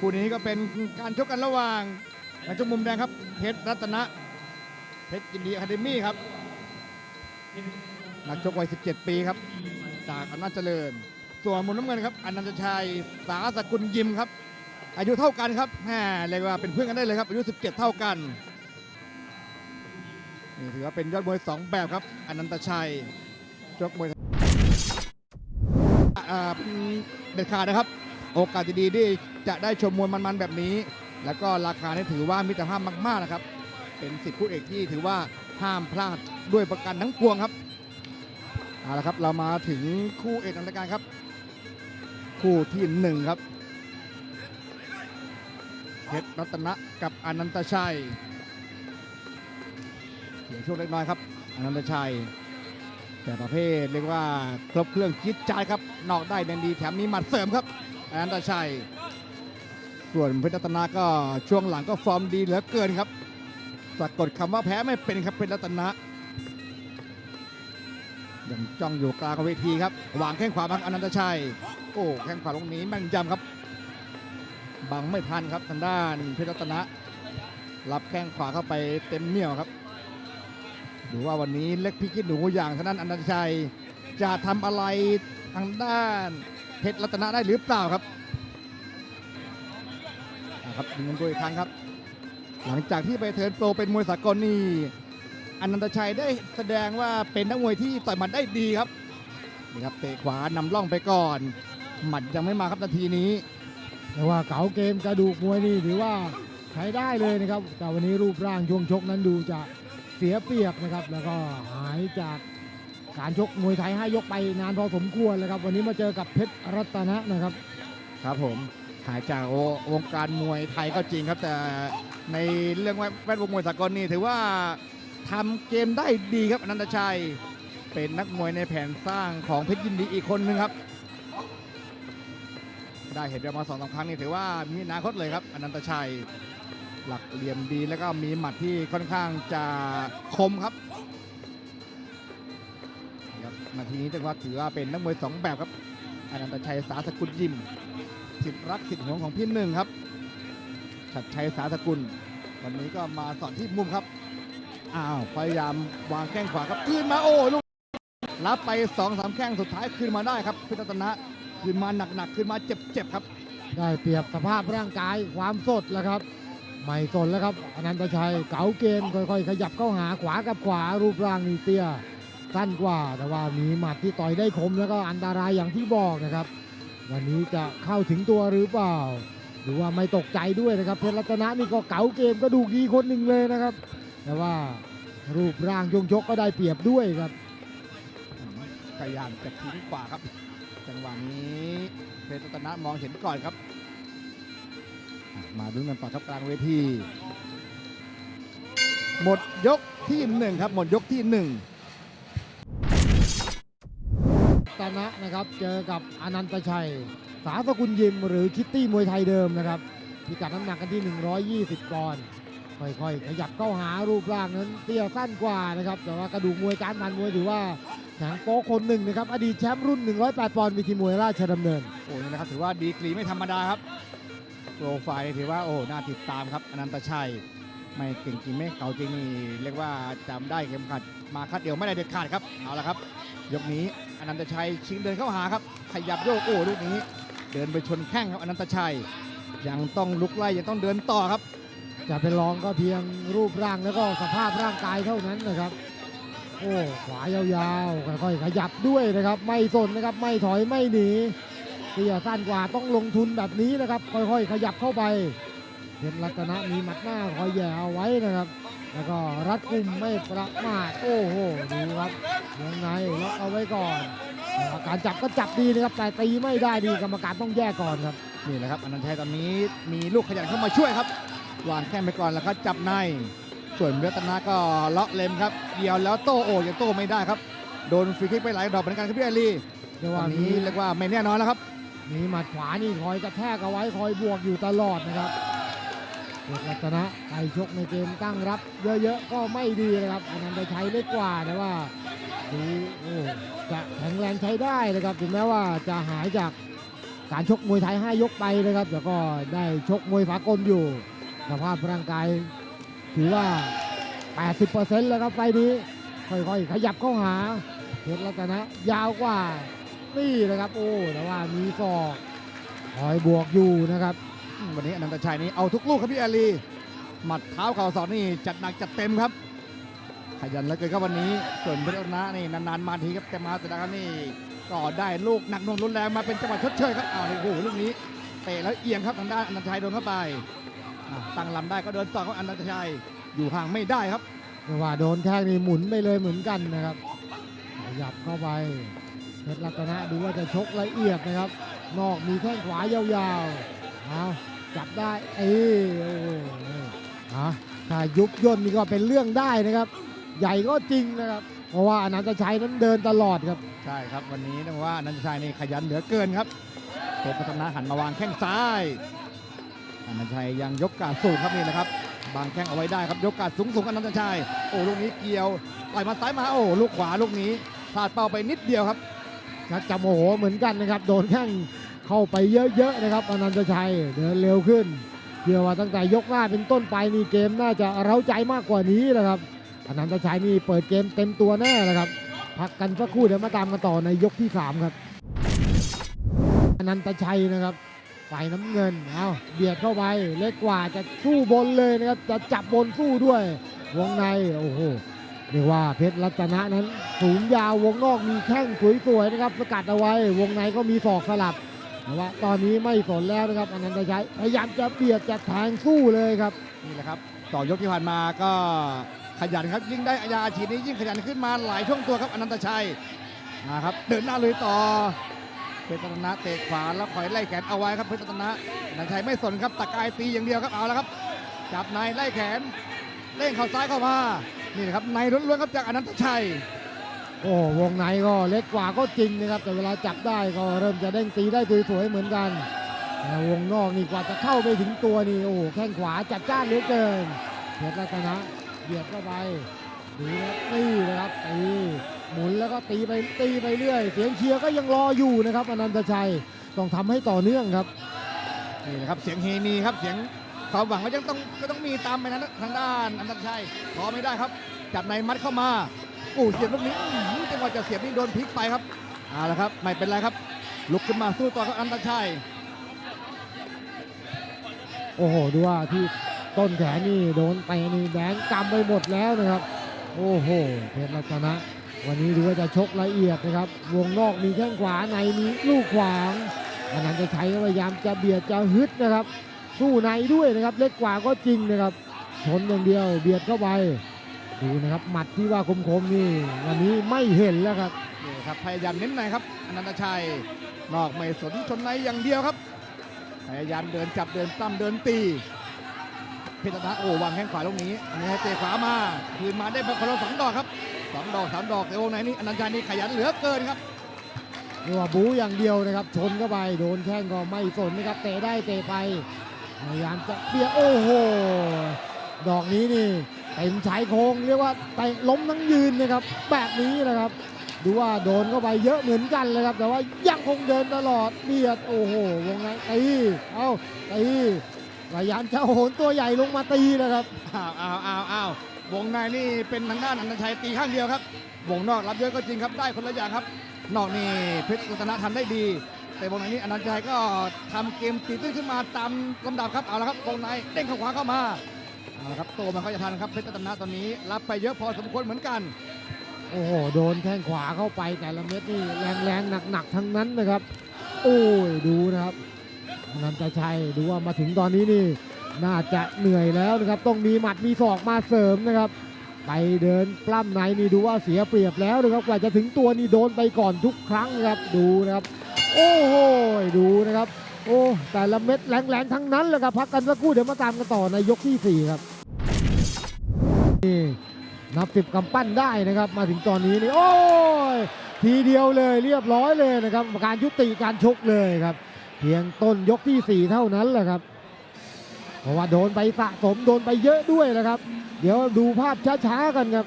คู่นี้ก็เป็นการชกกันระหว่างนักชกมุมแดงครับเพชรรัตนะเพชรยินดีอะคาเดมี่ครับนักชกวัย 17 ปีครับ จากอำนาจเจริญ ส่วนมุมน้ำเงินครับอนันตชัยสาสกุลยิมครับ อายุเท่ากันครับแหมเรียกว่าเป็นเพื่อนกันได้เลยครับ อายุ 17 เท่ากันนี่ถือว่าเป็นยอดมวยสองแบบครับอนันตชัยชกมวยเด็ดขาดนะครับ โอกาสดีๆที่จะได้ชมมวยมันๆแบบนี้ แล้วก็ราคานี่ถือว่ามิตรภาพมากๆนะครับ เป็นสิทธิคู่เอกที่ถือว่าห้ามพลาดด้วยประกันทั้งปวงครับเอาละครับเรามาถึงคู่เอกนรายการครับ คู่ที่หนึ่งครับเพชรรัตนะกับอนันตชัยเสียช่วงเล็กน้อยครับอนันตชัย แต่ประเภทเรียกว่าครบเครื่องคิดใจครับนอกได้แดนดีแถมมีหมัดเสริมครับ อนันตชัย ส่วนเพชรรัตนาก็ช่วงหลังก็ฟอร์มดีเหลือเกินครับสะกดคำว่าแพ้ไม่เป็นครับเพชรรัตนะยังจ้องอยู่กลางเวทีครับวางแข้งขวาบังอนันตชัย โอ้แข้งขวาลงนี้แม่นยำครับ บังไม่ทันครับทางด้านเพชรรัตนะรับแข้งขวาเข้าไปเต็มเหนี่ยวครับดูว่าวันนี้เล็กพิกิดหนูอย่างทางด้านอนันตชัย จะทำอะไรทางด้านเพชรรัตนะได้หรือเปล่าครับ ครับดึงเงินตัวอีกครั้งครับ หลังจากที่ไปเทิร์นโปรเป็นมวยสากลนี่อนันตชัยได้แสดงว่าเป็นนักมวยที่ต่อยหมัดได้ดีครับนี่ครับเตะขวานำล่องไปก่อน หมัดยังไม่มาครับนาทีนี้ แต่ว่าเก๋าเกมกระดูกมวยนี่ถือว่าใช้ได้เลยนะครับ แต่วันนี้รูปร่างช่วงชกนั้นดูจะเสียเปรียบนะครับ แล้วก็หายจากการชกมวยไทยให้ยกไปนานพอสมควรเลยครับ วันนี้มาเจอกับเพชรรัตนะนะครับ ครับผม หายจากวงการมวยไทยก็จริงครับ แต่ในเรื่องแวดวงมวยสากลนี่ถือว่าทำเกมได้ดีครับอนันตชัย เป็นนักมวยในแผนสร้างของเพชรยินดีอีกคนนึงครับ ได้เห็นกันมาสองสามครั้งนี่ถือว่ามีอนาคตเลยครับอนันตชัย หลักเหลี่ยมดีแล้วก็มีหมัดที่ค่อนข้างจะคมครับนี่ครับนาทีนี้ถือว่าถือว่าเป็นนักมวยสองแบบครับอนันตชัยสาสกุลยิม สิทธิ์รักสิทธิ์หวงของพี่หนึ่งครับ ชัดชัยสาสกุล วันนี้ก็มาสอนที่มุมครับ อ้าว พยายามวางแข้งขวาครับคืนมาโอ้ลูกรับไป2อสามแข้งสุดท้ายคืนมาได้ครับพิรัตนะคืนมาหนักๆคืนมาเจ็บๆครับ ได้เปรียบสภาพร่างกายความสดแล้วครับ ไม่สนแล้วครับอนันตชัยเก๋าเกมค่อยๆ ขยับเข้าหาขวากับขวารูปร่างนี่เตี้ยสั้นกว่าแต่ว่ามีหมัดที่ต่อยได้คมแล้วก็อันตรายอย่างที่บอกนะครับ วันนี้จะเข้าถึงตัวหรือเปล่า หรือว่าไม่ตกใจด้วยนะครับเพชรรัตนะนี่ก็เก๋าเกมก็ดูดีคนหนึ่งเลยนะครับ แต่ว่ารูปร่างยงชกก็ได้เปรียบด้วยครับพยายามจะทิ้งขวาครับ จังหวะนี้เพชรรัตนะมองเห็นก่อนครับ มาดูกันต่อครับกลางเวทีหมดยกที่หนึ่งครับหมดยกที่หนึ่ง ตนะนะครับ เจอกับอนันตชัย สาสกุลยิมหรือคิตตี้มวยไทยเดิมนะครับพิกัดน้ำหนักกันที่ 120 ปอนด์ค่อยๆขยับเข้าหารูปร่างนั้นเตี้ยสั้นกว่านะครับ แต่ว่ากระดูกมวยการพันมวยถือว่าแข็งโป๊คนหนึ่งนะครับ อดีตแชมป์รุ่น 108 ปอนด์วิธีมวยราชดำเนิน โอ้ยนะครับ ถือว่าดีกรีไม่ธรรมดาครับโปรไฟล์ถือว่าโอ้น่าติดตามครับอนันตชัย ไม่เก่งจริงไม่เก่าจริงนี่เรียกว่าจำได้เข็มขัด มาคัดเดียวไม่ได้เด็ดขาดครับเอาละครับ ยกนี้อนันตชัยชิงเดินเข้าหาครับ ขยับโยกโอ้ลูกนี้ เดินไปชนแข้งครับอนันตชัย ยังต้องลุกไล่ยังต้องเดินต่อครับ จะเป็นรองก็เพียงรูปร่างแล้วก็สภาพร่างกายเท่านั้นนะครับ โอ้ขวายาวๆค่อยๆขยับด้วยนะครับ ไม่สนนะครับไม่ถอยไม่หนีเตี้ยสั้นกว่าต้องลงทุนแบบนี้นะครับ ค่อยๆ ขยับเข้าไปเพชรรัตนะมีหมัดหน้าคอยแย่เอาไว้นะครับ แล้วก็รัดกุมไม่ประมาทโอ้โหดูครับวงในล็อกเอาไว้ก่อนกรรมการจับก็จับดีนะครับแต่ตีไม่ได้ดีกรรมการต้องแยกก่อนครับนี่แหละครับอนันตชัยตอนนี้มีลูกขยันเข้ามาช่วยครับวางแข้งไปก่อนแล้วก็จับใน ส่วนรัตนาก็เลาะเล็มครับเกี่ยวแล้วโต้โอ้ยังโต้ไม่ได้ครับ โดนฟรีคิกไปหลายดอกเหมือนกันครับพี่อาลีเดี๋ยววัวันนนี้นี้เรียกว่าไม่แน่นอนแล้วครับมีหมัดขวานี่คอยกระแทกเอาไว้คอยบวกอยู่ตลอดนะครับ เพชรรัตนะใครชกในเกมตั้งรับ เยอะๆก็ไม่ดีนะครับอนันตชัยเล็กกว่าแต่ว่าดูโอ้จะแข็งแรงใช้ได้นะครับถึงแม้ว่าจะหายจากการชกมวยไทย 5 ยกไปนะครับแล้วก็ได้ชกมวยสากลอยู่สภาพร่างกายถือว่า 80%แล้วครับไฟล์นี้ค่อยๆ ขยับเข้าหาเพชรรัตนะยาวกว่านี่นะครับ โอ้แต่ว่ามีศอกคอยบวกอยู่นะครับ วันนี้อนันตชัยนี่เอาทุกลูกครับพี่อาลี หมัดเท้าเข่าศอกนี่จัดหนักจัดเต็มครับ ขยันเหลือเกินครับวันนี้ ส่วนเพชรนะนี่นานๆมาทีครับแต่มาแต่ละครั้งนี่ก็ได้ลูกหนักหน่วงรุนแรงมาเป็นจังหวะชดเชยครับอ้าวโอ้โหลูกนี้เตะแล้วเอียงครับทางด้านอนันตชัยโดนเข้าไปตั้งลำได้ก็เดินต่อครับอนันตชัยอยู่ห่างไม่ได้ครับแต่ว่าโดนแข้งนี่หมุนไปเลยเหมือนกันนะครับขยับเข้าไปเพชรรัตนะดูว่าจะชกละเอียดนะครับ นอกมีแข้งขวายาวๆเอา จับได้เอ้ยโอ้โหอะถ้ายุบย่นนี่ก็เป็นเรื่องได้นะครับ ใหญ่ก็จริงนะครับ เพราะว่าอนันตชัยนั้นเดินตลอดครับ ใช่ครับวันนี้ต้องว่าอนันตชัยนี่ขยันเหลือเกินครับเพชรพัฒนาหันมาวางแข้งซ้ายอนันตชัยยังยกกาดสูงครับนี่นะครับบางแข้งเอาไว้ได้ครับยกกาดสูงสูงๆอนันตชัยโอ้ลูกนี้เกี่ยวต่อยมาซ้ายมาโอ้ลูกขวาลูกนี้พลาดเป้าไปนิดเดียวครับชักจะโมโหเหมือนกันนะครับ โดนแข้ง เข้าไปเยอะๆนะครับอนันตชัยเดินเร็วขึ้นเชื่อว่าตั้งแต่ยกหน้าเป็นต้นไปนี่เกมน่าจะเร้าใจมากกว่านี้นะครับอนันตชัยนี่เปิดเกมเต็มตัวแน่นะครับพักกันสักครู่เดี๋ยวมาตามกันต่อในยกที่3ครับอนันตชัยนะครับฝ่ายน้ำเงินเอาเบียดเข้าไปเล็กกว่าจะสู้บนเลยนะครับจะจับบนสู้ด้วยวงในโอ้โหเรียกว่าเพชรรัตนะนั้นสูงยาววงนอกมีแข้งสวยๆนะครับสกัดเอาไว้ วงในก็มีศอกสลับ แต่ว่าตอนนี้ไม่สนแล้วนะครับอนันตชัยพยายามจะเบียดจะแทงสู้เลยครับนี่แหละครับต่อยกที่ผ่านมาก็ขยันครับยิ่งได้อาญาอาชีพนี้ยิ่งขยันขึ้นมาหลายช่วงตัวครับอนันตชัยนะครับเดินหน้าเลยต่อเพชรตนะเตะขวาแล้วคอยไล่แขนเอาไว้ครับเพชรตนะอนันตชัยไม่สนครับตะกายตีอย่างเดียวครับเอาแล้วครับจับในไล่แขนเด้งเข่าซ้ายเข้ามานี่นะครับในล้วนๆครับจากอนันตชัย โอ้วงในก็เล็กกว่าก็จริงนะครับ แต่เวลาจับได้ก็เริ่มจะเด้งตีได้สวยๆเหมือนกันแต่วงนอกนี่กว่าจะเข้าไปถึงตัวนี่โอ้โหแข้งขวาจัดจ้านเหลือเกินเพชรรัตนะเบียดเข้าไปดูนะครับนี่นะครับตีหมุนแล้วก็ตีไปตีไปเรื่อย เสียงเชียร์ก็ยังรออยู่นะครับอนันตชัยต้องทำให้ต่อเนื่องครับนี่นะครับเสียงเฮมีครับเสียงความหวังก็ยังต้องก็ต้องมีตามไปนะทางด้านอนันตชัยพอไม่ได้ครับจับในมัดเข้ามา โอ้เสียบลูกนี้อื้อหือจังหวะจะเสียบนี่โดนพลิกไปครับเอาละครับ ไม่เป็นไรครับ ลุกขึ้นมาสู้ต่อครับอันตชัย โอ้โห ดูว่าที่ต้นแขนนี่โดนเตะนี่แดงกำไปหมดแล้วนะครับ โอ้โห เพชรรัตนะ วันนี้ดูว่าจะชกละเอียดนะครับ วงนอกมีแข้งขวาในมีลูกขวางอันนั้นจะใช้พยายามจะเบียดจะฮึดนะครับ สู้ในด้วยนะครับ เล็กกว่าก็จริงนะครับ ชนอย่างเดียวเบียดเข้าไป ดูนะครับหมัดที่ว่าคมๆนี่วันนี้ไม่เห็นแล้วครับนี่ครับพยายามเน้นในครับอนันตชัยนอกไม่สนชนในอย่างเดียวครับ พยายามเดินจับเดินตั้มเดินตีเพชรรัตนะโอ้วางแข้งขวาลูกนี้อันนี้ให้เตะขวามาคืนมาได้คนละสองดอกครับสองดอกสามดอกแต่วงไหนนี่อนันตชัยนี่ขยันเหลือเกินครับเรียกว่าบูอย่างเดียวนะครับชนเข้าไปโดนแข้งก็ไม่สนนะครับเตะได้เตะไปพยายามจะเบียดโอ้โหดอกนี้นี่ เต็มชายโครงเรียกว่าเตะล้มทั้งยืนนะครับ แบบนี้นะครับ ดูว่าโดนเข้าไปเยอะเหมือนกันเลยครับ แต่ว่ายังคงเดินตลอดเบียดโอ้โหวงในตีเอ้าตีพยายามจะโหนตัวใหญ่ลงมาตีเลยครับอ้าวอ้าวอ้าวอ้าววงในนี่เป็นทางด้านอนันชัยตีข้างเดียวครับ วงนอกรับเยอะก็จริงครับได้คนละอย่างครับ นอกนี่เพชรรัตนะทำได้ดี แต่วงในนี้อนันชัยก็ทำเกมตีตื้นขึ้นมาตามลำดับครับเอาละครับวงในเด้งข้าขวาเข้ามา เอาละครับโตมันเขาจะทันครับเพชรรัตนะตอนนี้ รับไปเยอะพอสมควรเหมือนกัน โอ้โห โดนแข้งขวาเข้าไปแต่ละเม็ดนี่แรงๆหนักๆทั้งนั้นนะครับ โอ้ยดูนะครับนันตชัยดูว่ามาถึงตอนนี้นี่ น่าจะเหนื่อยแล้วนะครับ ต้องมีหมัดมีศอกมาเสริมนะครับ ไปเดินปล้ำในนี่ดูว่าเสียเปรียบแล้วนะครับกว่าจะถึงตัวนี่โดนไปก่อนทุกครั้งนะครับดูนะครับ โอ้โหดูนะครับ โอ้แต่ละเม็ดแรงๆทั้งนั้นเลยครับพักกันสักครู่เดี๋ยวมาตามกันต่อในยกที่สี่ครับนี่นับสิบกำปั้นได้นะครับ มาถึงตอนนี้นี่โอ้ยทีเดียวเลยเรียบร้อยเลยนะครับการยุติการชกเลยครับ เพียงต้นยกที่สี่เท่านั้นแหละครับ เพราะว่าโดนไปสะสมโดนไปเยอะด้วยนะครับ เดี๋ยวดูภาพช้าๆกันครับ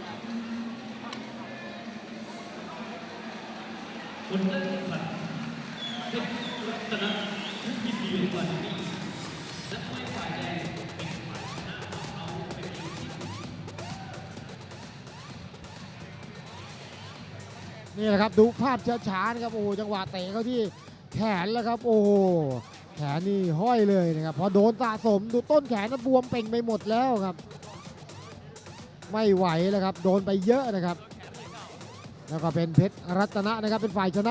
นี่แหละครับดูภาพช้าๆนะครับโอ้จังหวะเตะเข้าที่แขนแล้วครับ โอ้แขนนี่ห้อยเลยนะครับพอโดนสะสมดูต้นแขนนะบวมเป่งไปหมดแล้วครับ ไม่ไหวแล้วครับ โดนไปเยอะนะครับ แล้วก็เป็นเพชรรัตนะนะครับเป็นฝ่ายชนะ